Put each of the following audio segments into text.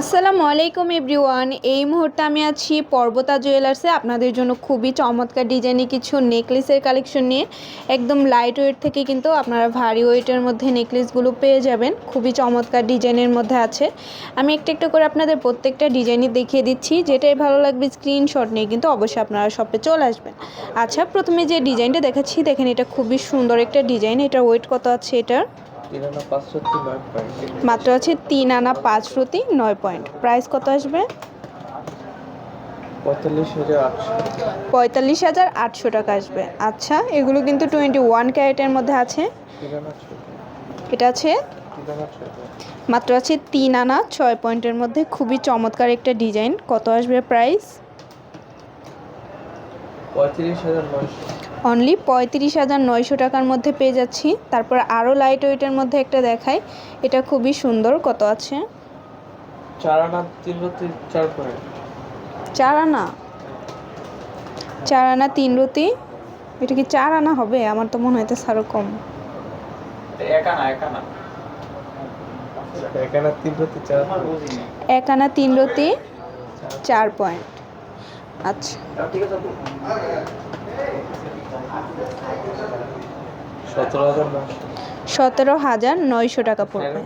আসসালামু আলাইকুম এভরিওয়ান। এই মুহূর্তে আমি আছি পর্বতা জুয়েলার্সে। আপনাদের জন্য খুবই চমৎকার ডিজাইনে কিছু নেকলেসের কালেকশন নিয়ে। একদম লাইট ওয়েট থেকে কিন্তু আপনারা ভারী ওয়েটের মধ্যে নেকলেসগুলো পেয়ে যাবেন। খুবই চমৎকার ডিজাইনের মধ্যে আছে। আমি একটা একটা করে আপনাদের প্রত্যেকটা ডিজাইনই দেখিয়ে দিচ্ছি। যেটাই ভালো লাগবে স্ক্রিনশট নিয়ে কিন্তু অবশ্যই আপনারা শপে চলে আসবেন। আচ্ছা প্রথমে যে ডিজাইনটা দেখাচ্ছি, দেখেন এটা খুবই সুন্দর একটা ডিজাইন। এটার ওয়েট কত আছে এটার? মাত্র আছে তিন আনা পাঁচ প্রতি নয় পয়েন্ট প্রাইস কত আসবে? পঁয়তাল্লিশ হাজার আটশো। টাকা আসবে। আচ্ছা এগুলো কিন্তু টোয়েন্টি ওয়ান ক্যারেটের মধ্যে আছে। এটা আছে? মাত্র আছে তিন আনা ছয় পয়েন্টের মধ্যে। খুবই চমৎকার একটা ডিজাইন। কত আসবে প্রাইস পঁয়ত্রিশ হাজার নয়শো। অনলি পঁয়ত্রিশ হাজার নয়শো টাকার মধ্যে পেয়ে যাচ্ছি। তারপর আরও লাইট ওয়েটের মধ্যে একটা দেখাই। এটা খুবই সুন্দর। কত আছে? চার আনা তিন রতি চার পয়েন্ট। চার আনা চার আনা তিন রতি এটা কি চার আনা হবে? আমার তো মনে হইতেছে আরও কম। এক আনা এক আনা এক আনা তিন রতি চার এক আনা তিন রতি চার পয়েন্ট। আচ্ছা। সতেরো হাজার নয়শো টাকা পড়বে।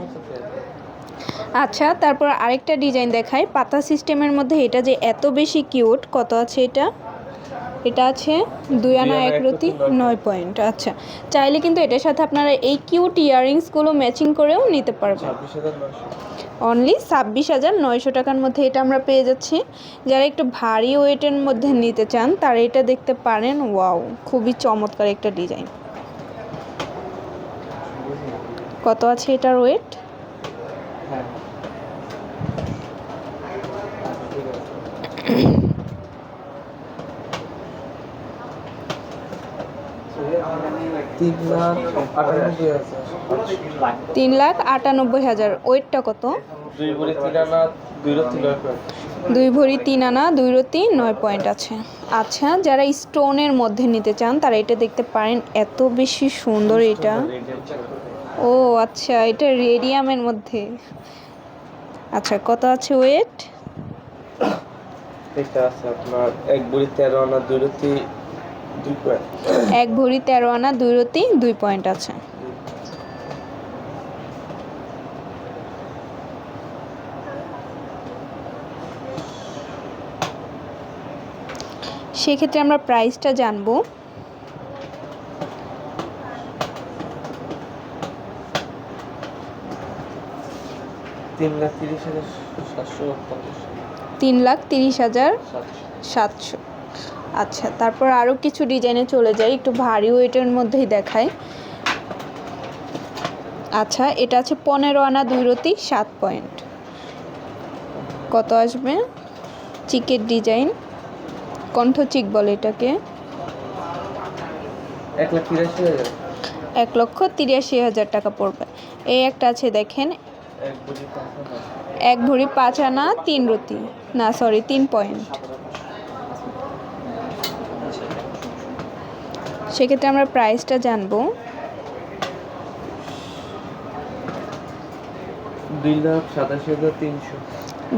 আচ্ছা তারপর আরেকটা ডিজাইন দেখায় পাতা সিস্টেমের মধ্যে এটা যে এত বেশি কিউট কত আছে এটা? এটা আছে দুই আনা এক রতি নয় পয়েন্ট আচ্ছা চাইলে কিন্তু এটার সাথে আপনারা এই কিউট ইয়াররিংসগুলো ম্যাচিং করেও নিতে পারবেন। অনলি ছাব্বিশ হাজার নয়শো টাকার মধ্যে এটা আমরা পেয়ে যাচ্ছি। যারা একটু ভারী ওয়েটের মধ্যে নিতে চান তারা এটা দেখতে পারেন। ওয়াও খুবই চমৎকার একটা ডিজাইন কত আছে এটার ওয়েট হ্যাঁ। তিন লাখ আটানব্বই হাজার। ওয়েটটা কত? দুই ভরি তিন আনা দুই রতি নয় পয়েন্ট। আছে। আচ্ছা যারা স্টোনের মধ্যে নিতে চান তারা এটা দেখতে পারেন এত বেশি সুন্দর এটা। ও আচ্ছা এটা রেডিয়ামের মধ্যে। আচ্ছা কত আছে ওয়েট? এটা আছে আপনার এক ভরি তেরো আনা দুই রতি এক ভরি তেরো আনা দুই রতি দুই পয়েন্ট আছে। সেক্ষেত্রে আমরা প্রাইসটা জানব। তিন লাখ তিরিশ হাজার সাতশো। আচ্ছা তারপর আরও কিছু ডিজাইনে চলে যাই একটু ভারী ওয়েটের মধ্যেই দেখায় আচ্ছা এটা আছে পনেরো আনা দুই রতি সাত পয়েন্ট কত আসবে? চিকের ডিজাইন কণ্ঠ চিক বলে এটাকে। এক লক্ষ তিরাশি হাজার টাকা পড়বে। এই একটা আছে দেখেন। এক ভরি পাঁচ আনা। তিন রতি। না সরি তিন পয়েন্ট সেক্ষেত্রে আমরা প্রাইসটা জানব। দুই লাখ সাতাশি হাজার তিনশো।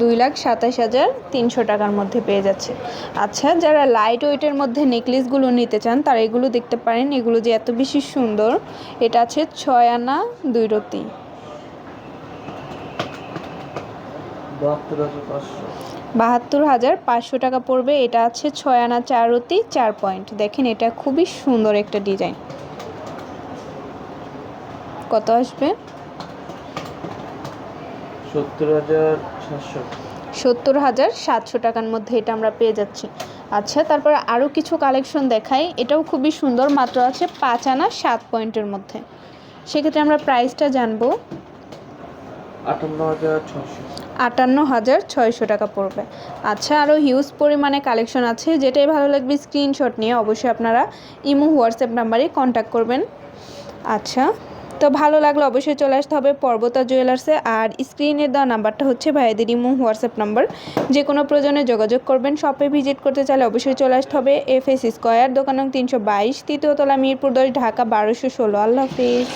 দুই লাখ সাতাশ হাজার তিনশো টাকার মধ্যে পেয়ে যাচ্ছে। আচ্ছা যারা লাইট ওয়েটের মধ্যে নেকলেসগুলো নিতে চান তারা এগুলো দেখতে পারেন। এগুলো যে এত বেশি সুন্দর এটা আছে ছয় আনা দুই রতি। বাহাত্তর হাজার পাঁচশো। টাকা পড়বে এটা আছে ছয় আনা চার রতি চার পয়েন্ট। দেখেন এটা খুবই সুন্দর একটা ডিজাইন। কত আসবে? সত্তর হাজার সাতশো। সত্তর হাজার সাতশো টাকার মধ্যে এটা আমরা পেয়ে যাচ্ছি। আচ্ছা তারপর আরও কিছু কালেকশন দেখাই। এটাও খুবই সুন্দর মাত্র আছে পাঁচ আনা সাত পয়েন্টের মধ্যে। সেক্ষেত্রে আমরা প্রাইসটা জানব। আটান্ন হাজার ছয়শো। টাকা পড়বে। আচ্ছা আরও হিউজ পরিমাণে কালেকশন আছে। যেটাই ভালো লাগবে স্ক্রিনশট নিয়ে অবশ্যই আপনারা ইমো, হোয়াটসঅ্যাপ নাম্বারে কন্ট্যাক্ট করবেন। আচ্ছা তো ভালো লাগলে, অবশ্যই চলে আসতে হবে পর্বতা জুয়েলার্সে আর স্ক্রিনের দেওয়া নাম্বারটা হচ্ছে ভাইদের ইমো, হোয়াটসঅ্যাপ নাম্বার। যে কোনো প্রয়োজনে যোগাযোগ করবেন। শপে ভিজিট করতে চাইলে অবশ্যই চলে আসতে হবে এফ এস স্কোয়ার দোকান তিনশো বাইশ, তৃতীয় তলা মিরপুর দশ, ঢাকা বারোশো ষোলো। আল্লাহ হাফিজ।